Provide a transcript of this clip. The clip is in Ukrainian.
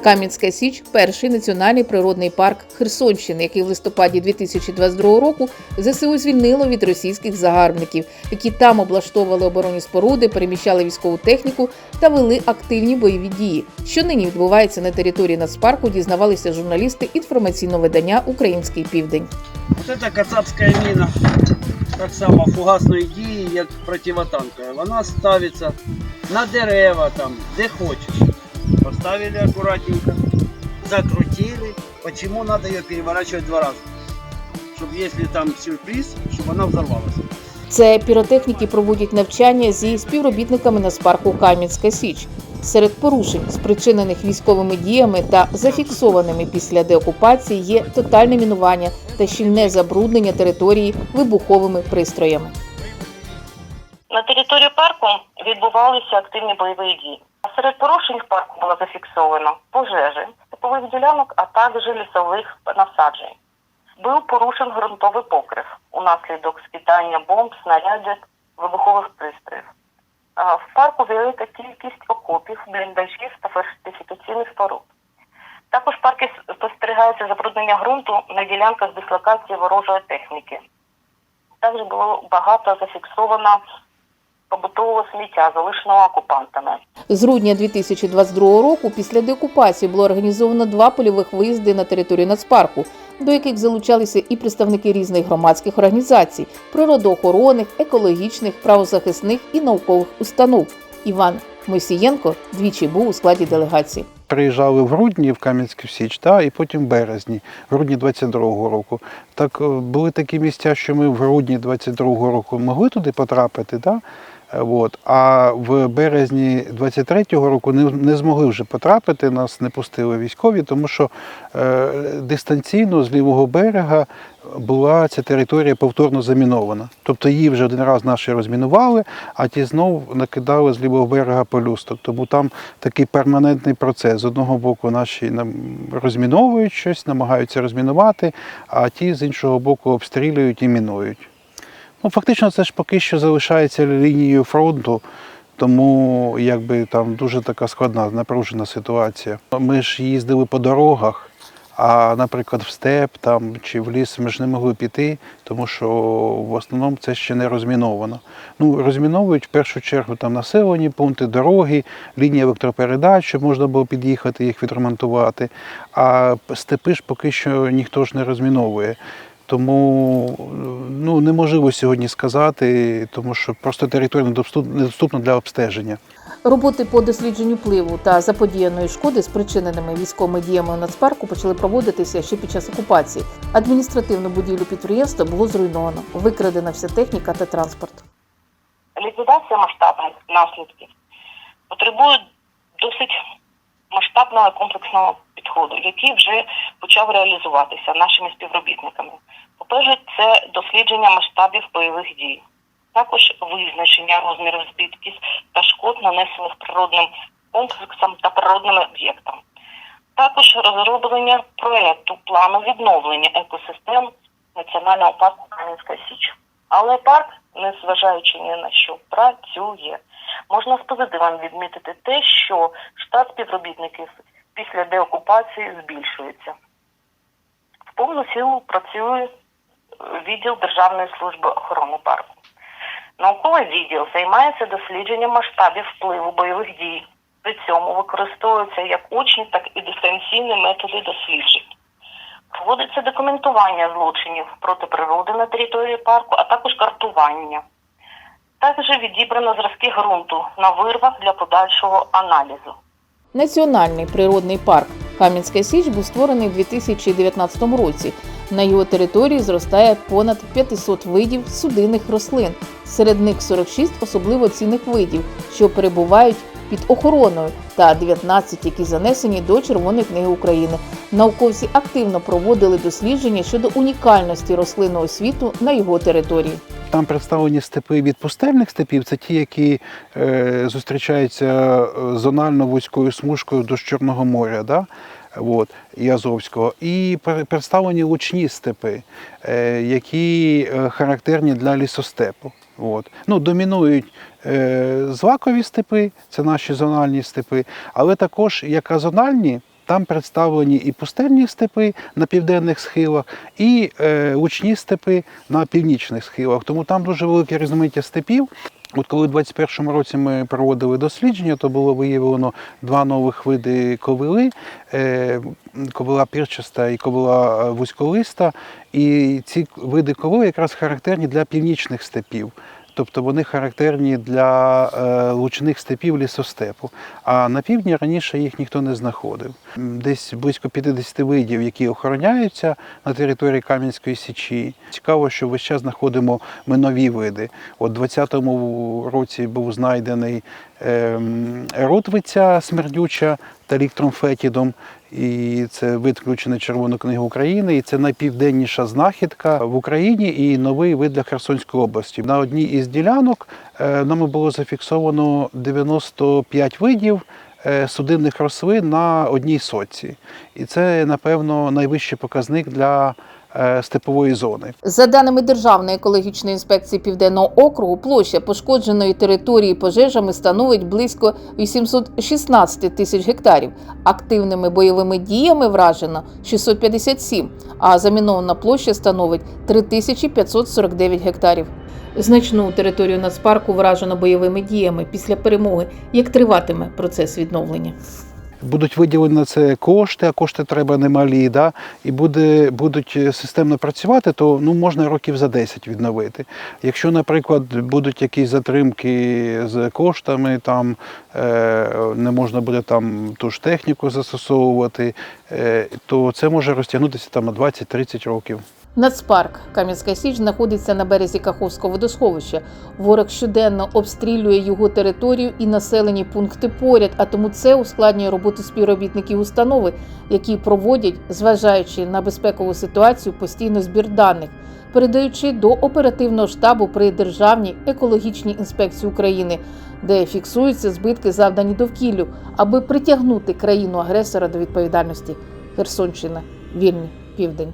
Кам'янська Січ перший національний природний парк Херсонщини, який в листопаді 2022 року ЗСУ звільнило від російських загарбників, які там облаштовували оборонні споруди, переміщали військову техніку та вели активні бойові дії. Що нині відбувається на території нацпарку, дізнавалися журналісти інформаційного видання Український Південь. Это кацапська міна, так само фугасної дії, як противотанкова. Вона ставиться на дерева, там, де хочеш. Поставили аккуратненько, закрутили. Почему надо ее переворачивать два раза? Чтобы если там сюрприз, чтобы она взорвалась. Це піротехніки проводять навчання зі співробітниками Нацпарку Кам'янська Січ. Серед порушень, спричинених військовими діями та зафіксованими після деокупації, є тотальне мінування та щільне забруднення території вибуховими пристроями. На території парку відбувалися активні бойові дії. Серед порушень в парку було зафіксовано пожежі степових ділянок, а також лісових насаджень. Був порушен ґрунтовий покрив унаслідок скидання бомб, снарядів, вибухових пристроїв. В парку велика кількість окопів, бліндажів та фортифікаційних споруд. Також в парку спостерігається забруднення ґрунту на ділянках дислокації ворожої техніки. Також було багато зафіксовано побутового сміття, залишеного окупантами. З грудня 2022 року після деокупації було організовано два польових виїзди на територію нацпарку, до яких залучалися і представники різних громадських організацій, природоохоронних, екологічних, правозахисних і наукових установ. Іван Мойсієнко двічі був у складі делегації. Приїжджали в грудні в Кам'янську Січ, та, і потім в березні, в грудні 22-го року. Так е, були такі місця, що ми в грудні 22-го року могли туди потрапити, да? От. а в березні 23-го року не, не змогли вже потрапити, нас не пустили військові, тому що е, дистанційно з лівого берега була ця територія повторно замінована. Тобто її вже один раз наші розмінували, а ті знов накидали з лівого берега полюсток. Тому там такий перманентний процес. З одного боку, наші розміновують щось, намагаються розмінувати, а ті з іншого боку обстрілюють і мінують. Ну, фактично, це ж поки що залишається лінією фронту, тому якби там дуже така складна, напружена ситуація. Ми ж їздили по дорогах, а, наприклад, в степ там чи в ліс ми ж не могли піти, тому що в основному це ще не розміновано. Ну, розміновують в першу чергу там населені пункти, дороги, лінії електропередач, щоб можна було під'їхати їх відремонтувати. А степи ж поки що ніхто ж не розміновує. Тому ну, неможливо сьогодні сказати, тому що просто територія недоступ- недоступна для обстеження. Роботи по дослідженню впливу та заподіяної шкоди, спричиненими військовими діями у нацпарку, почали проводитися ще під час окупації. Адміністративну будівлю підприємства було зруйновано, викрадена вся техніка та транспорт. Ліквідація масштабних наслідків потребує досить масштабного комплексного підходу, який вже почав реалізуватися нашими співробітниками. По-перше, це дослідження масштабів бойових дій, також визначення розмірів збитків та шкод, нанесених природним комплексам та природним об'єктам. Також розроблення проекту плану відновлення екосистем Національного парку Кам'янська Січ. Але парк, незважаючи ні на що, працює. Можна з позитивом відмітити те, що штат співробітників після деокупації збільшується. В повну силу працює відділ Державної служби охорони парку. Науковий відділ займається дослідженням масштабів впливу бойових дій. При цьому використовуються як очні, так і дистанційні методи досліджень. Проводиться документування злочинів проти природи на території парку, а також картування. Також відібрано зразки ґрунту на вирвах для подальшого аналізу. Національний природний парк Кам'янська Січ був створений у 2019 році. На його території зростає понад 500 видів судинних рослин. Серед них 46 особливо цінних видів, що перебувають під охороною, та 19, які занесені до Червоної книги України. Науковці активно проводили дослідження щодо унікальності рослинного світу на його території. Там представлені степи від пустельних степів, це ті, які е, зустрічаються е, зонально вузькою смужкою до Чорного моря. Да? От, і Азовського, і представлені лучні степи, е, які е, характерні для лісостепу. От. Ну, домінують е, злакові степи, це наші зональні степи, але також як азональні, Там представлені і пустельні степи на південних схилах, і е, лучні степи на північних схилах. Тому там дуже велике різноманіття степів. От коли у 2021 році ми проводили дослідження, то було виявлено два нових види ковили: е, ковила пірчаста і ковила е, вузьколиста. І ці види ковили якраз характерні для північних степів. Тобто вони характерні для е, лучних степів лісостепу. А на півдні раніше їх ніхто не знаходив. Десь близько 50 видів, які охороняються на території Кам'янської Січі. Цікаво, що весь час знаходимо ми нові види. От у 2020 році був знайдений ем, ротвиця смердюча таліктром фетідом. І це вид включений Червону книгу України, і це найпівденніша знахідка в Україні і новий вид для Херсонської області. На одній із ділянок е, нами було зафіксовано 95 видів е, судинних рослин на одній соці. І це, напевно, найвищий показник для степової зони. За даними Державної екологічної інспекції Південного округу, площа пошкодженої території пожежами становить близько 816 тисяч гектарів. Активними бойовими діями вражено 657, а замінована площа становить 3549 гектарів. Значну територію нацпарку вражено бойовими діями після перемоги. Як триватиме процес відновлення? Будуть виділені на це кошти, а кошти треба немалі, да? і буде, будуть системно працювати, то ну, можна років за 10 відновити. Якщо, наприклад, будуть якісь затримки з коштами, там е, не можна буде там ту ж техніку застосовувати, е, то це може розтягнутися там на 20-30 років. Нацпарк Кам'янська Січ знаходиться на березі Каховського водосховища. Ворог щоденно обстрілює його територію і населені пункти поряд, а тому це ускладнює роботу співробітників установи, які проводять, зважаючи на безпекову ситуацію, постійно збір даних, передаючи до оперативного штабу при Державній екологічній інспекції України, де фіксуються збитки, завдані довкіллю, аби притягнути країну агресора до відповідальності. Херсонщина, вільний південь.